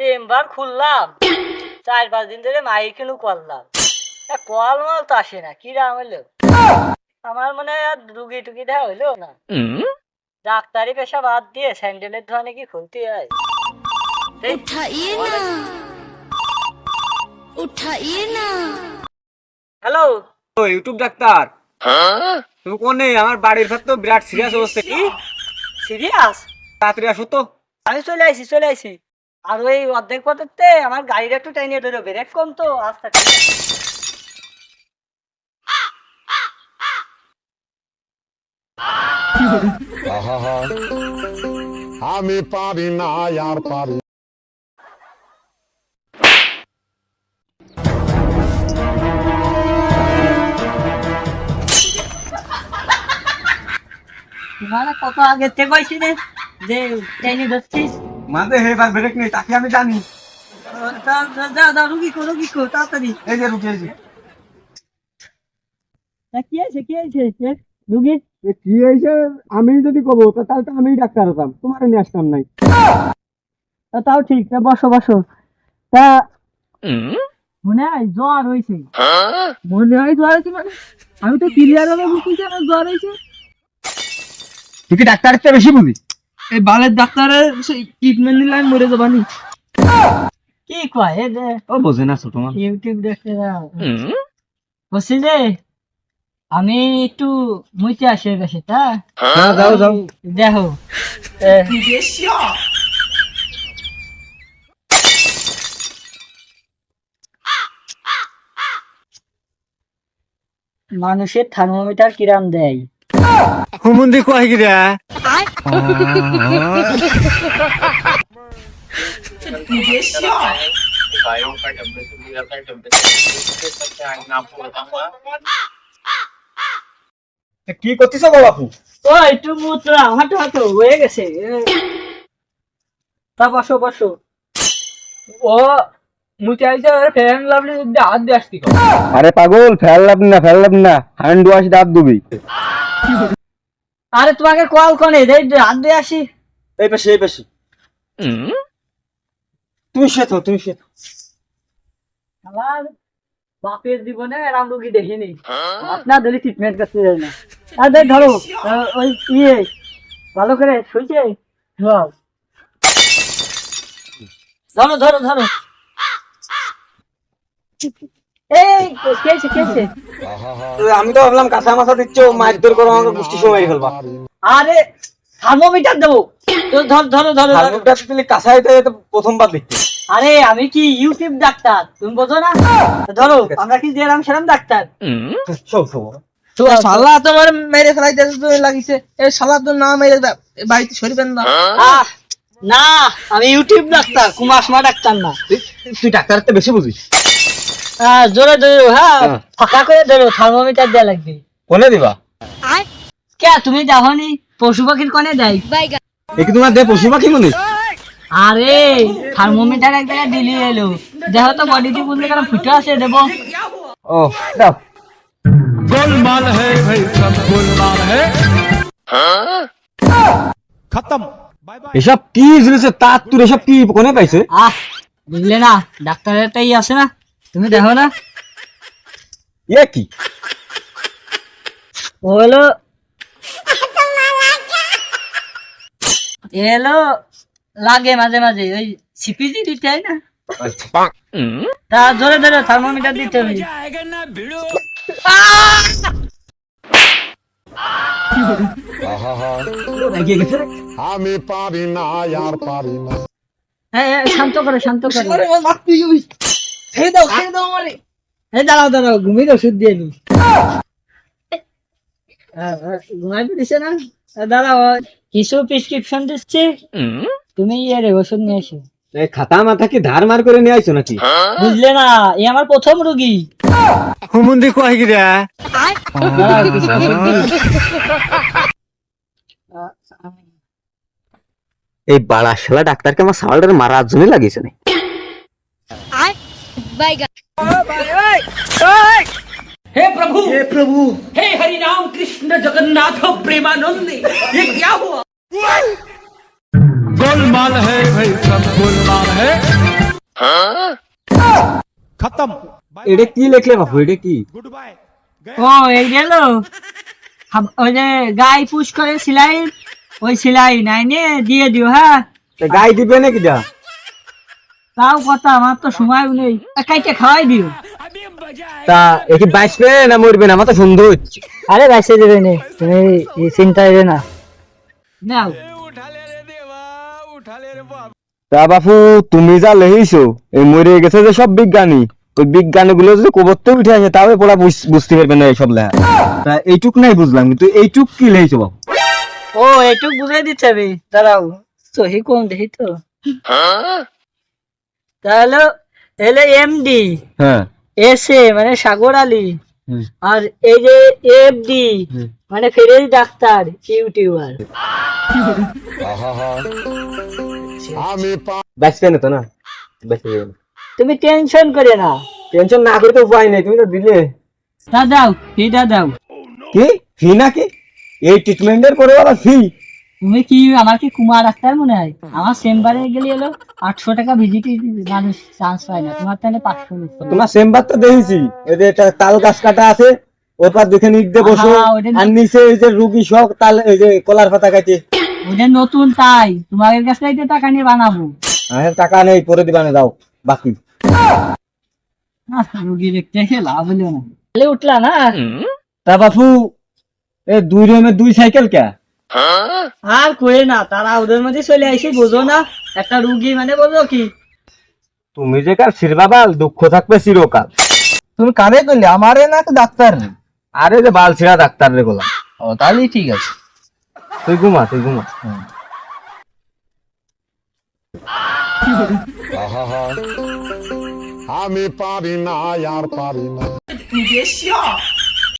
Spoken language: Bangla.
চেম্বার খুললাম। চার পাঁচ দিন ধরে মাইকিনও করলাম? কল মাল তো আসে না কিরাম হইল আমার মনে হয় আর রুগী টুগি দেখা হইল না। ডাক্তারি পেশা বাদ দিয়ে স্যান্ডেলের ধোয়া কি খুলতে হয়? হ্যালো? YouTube doctor. হ্যাঁ? তুমি কোনে আমার বাড়ির ভাত তো বিরাট সিরিয়াস অবস্থা। কি সিরিয়াস তাড়াতাড়ি আসো তো। আমি চলে আসি চলে আসি আর ওই অর্ধেক পথেতে আমার গাড়িটা একটু টাইনে ধরো ব্রেক কম তো আস্তে আমি পারি না আর পারি মানে কত আগে থেকে যে টাইনে ধরছিস? মাঝে হেবার ব্রেক নেই তাকে আমি জানি। দাও দাও দাও রুগী কো রুগী কো তাড়াতাড়ি এই যে। রুকে এই যে কি আছে কি আছে রুগী কি হয়েছে? আমি যদি কবো তাহলে তো আমি ডাক্তার হতাম। তোমার নিয়ে আসতাম নাই। তাও ঠিক তা বসো বসো। তা মনে হয় জ্বর হয়েছে। মনে হয় জ্বর হয়েছে মানে আমি তো ক্লিয়ার ভাবে বুঝতেছি আমার জ্বর হয়েছে। তুই কি ডাক্তারের চেয়ে বেশি বুঝি? এই বালের ডাক্তারের ট্রিটমেন্ট নিলে আমি মরে যাবানি। কি কয়? এ যে ও বোঝে না ছোট মানুষ ইউটিউব দেখতে যাও। বলছি যে আমি একটু মুইতে আসি কাছে তা? হ্যাঁ যাও যাও। দেখো। মানুষের থার্মোমিটার কিরাম দেয়? হুমুন্দি কয় কি করতেছ গো বাপু? ও একটু মুত্রা হাঁটো হাঁটো হয়ে গেছে। তা বসো বসো। ও মুতে আইসা ফ্যান লাভলি হাত দিয়ে আসতি। আরে পাগল ফেল লাভ না ফেল লাভ না হ্যান্ড ওয়াশ দাঁত দুবি। আরে তোমাকে কল কনে দেই হাত দিয়ে আসি। এই পাশে এই পাশে। তুমি শেথো তুমি শেথো আমার বাপের জীবনে এরাম রুগী দেখিনি। আপনার ধরে ট্রিটমেন্ট করতে যায় না। আরে ধরো ওই ইয়ে ভালো করে শুইছে। ধরো ধরো ধরো ধরো। এই কেছে কেছে আমি তো ভাবলাম কাঁচা মাথা দিচ্ছ মাছ ধর করো আমাকে গুষ্টি সময় ফেলবা। আরে থার্মোমিটার দেবো। ধর ধরো দিলে কাঁচা হইতে প্রথমবার দেখতে। আরে আমি কি ইউটিউব ডাক্তার? তুমি বোঝো না? ধরো আমরা কি যেরাম সেরাম ডাক্তার? সব সব শালা তোমার মেরে ফেলাইতে তো লাগিছে। এ শালা তো না মেরে বাড়িতে সরিবেন না না আমি ইউটিউব ডাক্তার কুমাসমা ডাক্তার না। তুই ডাক্তারের বেশি বুঝিস। জোরে ধরো হ্যাঁ হ্যাঁ। ফাঁকা করে ধরো থার্মোমিটার দেওয়া লাগবে কোনে দিবা কে তুমি দেখনি পশু পাখির কনে দেয় बैगन এ কি তোমার দে পশু পাখি মনে আরে থার্মোমিটার এক জায়গায় দিলি এলো দেখো তো বডিটি বুঝলে কেন ফুটে আছে দেবো ও দাও এসব কি জিনিস তার তুই এসব কি কোনে পাইছে আহ বুঝলে না ডাক্তারের একটাই আছে না তুমি দেখো না? ইয়ে কি? হলো এ হলো লাগে মাঝে মাঝে ওই সিপিজি দিতে হয় না? তা ধরে ধরে থার্মোমিটার দিতে হবে। আমি পারি না আর পারি না। হ্যাঁ হ্যাঁ, শান্ত করে শান্ত করো। ছেড়ে দাও ছেড়ে দাও আমারে। এই দাঁড়াও দাঁড়াও ঘুমিয়ে ওষুধ দিয়ে নি ঘুমাই পড়েছে না? দাঁড়াও কিছু প্রেসক্রিপশন দিচ্ছে। তুমি ইয়ে রে ওষুধ নিয়ে এসো। খাতা মাথা কি ধার মার করে নিয়ে আইছো নাকি? বুঝলে না এ আমার প্রথম রুগী। হুমুন্দি কয় কি রে। এই বাড়া শালা ডাক্তারকে আমার সাওয়ালটার মারার জন্য লাগিয়েছে না। बैगन हे प्रभु हे प्रभु हे हरि राम कृष्ण जगन्नाथ प्रेमानंद ये क्या हुआ गोलमाल है भाई सब गोलमाल है এটা কি লেখলে বাপু এটা কি ও এই গেল ওই যে গাই পুশ করে সিলাই ওই সিলাই নাই নিয়ে দিয়ে দিও হ্যাঁ তা গাই দিবে নাকি যা তাও কথা আমার তো সময় নেই। কাইটে খাওয়াই দিও। তা বাঁচবে না মরবে না? আমার তো হচ্ছে। আরে বাইসে দেবে নে। তুমি এই চিন্তা না। নাও। তা বাপু তুমি যা লেহিছো এই মরে গেছে যে সব বিজ্ঞানী। ওই বিজ্ঞানী গুলো যদি কবরতে উঠে আসে তাহলে পড়া বুঝ- বুঝতে পারবে না এইসব লেখা। তা এইটুক নাই বুঝলাম কিন্তু এইটুক কি লেহিছো বাপু? ও এইটুক বুঝাই দিতে হবে দাঁড়াও সহি কম দেখি তো? তাহলে এলে এমডি হ্যাঁ। এস এ মানে সাগর আলী আর এই যে এফ ডি মানে ফেরেজ ডাক্তার ইউটিউবার। আমি তো না? তুমি টেনশন করে না। টেনশন না করে তো উপায় নেই তুমি তো দিলে। তা দাও ফিটা দাও। কি? ফি নাকি? এই ট্রিটমেন্টের পরে আবার ফি? তুমি কি আমার কি কুমার ডাক্তার মনে হয়? আমার চেম্বারে গেলে এলো আটশো টাকা ভিজিট মানুষ চান্স পায় না। তোমার তাহলে পাঁচশো তোমার চেম্বার তো দেখেছি। এদের একটা তাল গাছ কাটা আছে ওর পর দিয়ে বসো। আর নিচে এই যে রুগী সব তাল এই যে কলার পাতা কাটে। ওটা নতুন তাই। তোমাদের কাছ থেকে টাকা নিয়ে বানাবো। আমার টাকা নেই পরে দিবা না দাও বাকি। রুগী দেখতে এসে লাভ হলো না। তাহলে উঠলা না? তা বাপু এ দুই রুমের দুই সাইকেল কে? আর কয়ে না তারা ওদের মধ্যে চলে আইসি বোঝো না। একটা রুগী মানে বোঝো কি? তুমি যে কার শিরবাবাল দুঃখ থাকবে চিরকাল। তুমি কারে করলে আমারে না তো ডাক্তার আরে যে বাল ছিড়া ডাক্তার রে গোলাম ও তাহলে ঠিক আছে। তুই ঘুমা তুই ঘুমা। আমি পারি না আর পারি না।